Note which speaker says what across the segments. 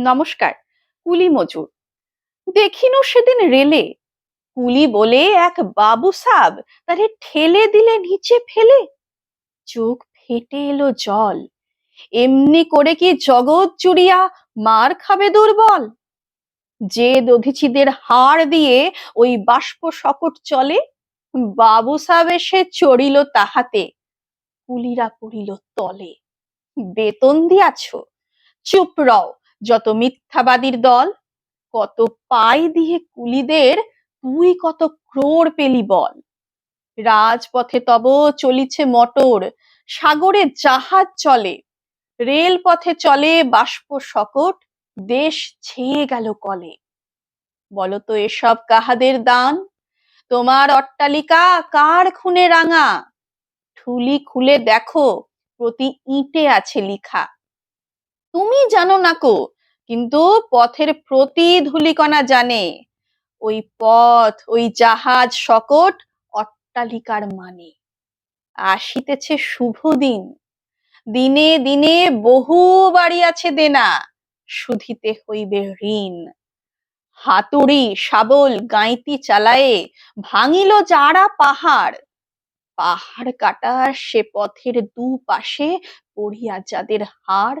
Speaker 1: নমস্কার, কুলি মজুর। দেখিনো সেদিন রেলে। কুলি বলে, এক বাবু সাব, তারে ঠেলে দিলে নিচে ফেলে। চোখ ফেটে এলো জল। এমনি করে কি জগৎ জুড়িয়া মার খাবে দুর্বল? যে দধিচিদের হাড় দিয়ে ওই বাষ্প শকট চলে। বাবু সাব এসে চড়িল তাহাতে। কুলিরা পড়িল তলে। বেতন দিয়াছ। চুপ রও। যত মিথ্যাবাদীর দল, কত পাই দিয়ে কুলিদের, তুই কত ক্রোড় পেলি বল। রাজপথে তব চলিছে মটর, সাগরে জাহাজ চলে রেল পথে চলে বাষ্প শকট, দেশ ছেয়ে গেল কলে। বলতো এসব কাহাদের দান? তোমার অট্টালিকা কার খুনে রাঙা? ঠুলি খুলে দেখো, প্রতি ইটে আছে লিখা। তুমি জানো না কো, কিন্তু পথের প্রতি ধুলিকণা জানে। ওই পথ, ওই জাহাজ শকট অট্টালিকার মানে। আসিতেছে শুভ দিন। দিনে দিনে বহু বাড়ি আছে দেনা শুধিতে হইবে ঋণ। হাতুড়ি, শাবল গাঁইতি চালায়ে ভাঙিল যারা পাহাড়। পাহাড় কাটার সে পথের দু পাশে পড়িয়া যাদের হাড়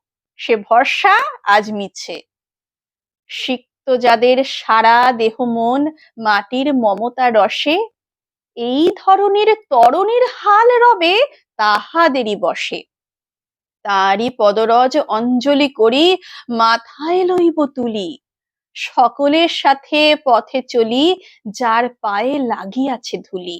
Speaker 1: সে ভরসা আজ মিছে। সিক্ত যাদের সারা দেহ মন মাটির মমতা রসে, এই ধরনের তরণের হাল রবে তাহাদেরই বসে। তারই পদরজ অঞ্জলি করি মাথায় লইব তুলি। সকলের সাথে পথে চলি, যার পায়ে লাগিয়াছে ধুলি।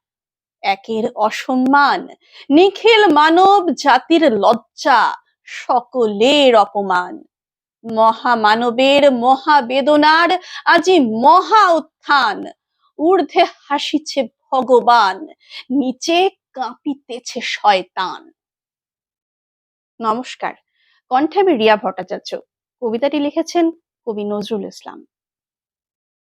Speaker 1: একের অসম্মান। নিখিল মানব জাতির লজ্জা, সকলের অপমান। মহামানবের মহাবেদনার আজি মহা উত্থান। ঊর্ধ্বে হাসিছে ভগবান, নিচে কাঁপিতেছে শয়তান। নমস্কার, কণ্ঠে আমি রিয়া ভট্টাচার্য। কবিতাটি লিখেছেন কবি নজরুল ইসলাম।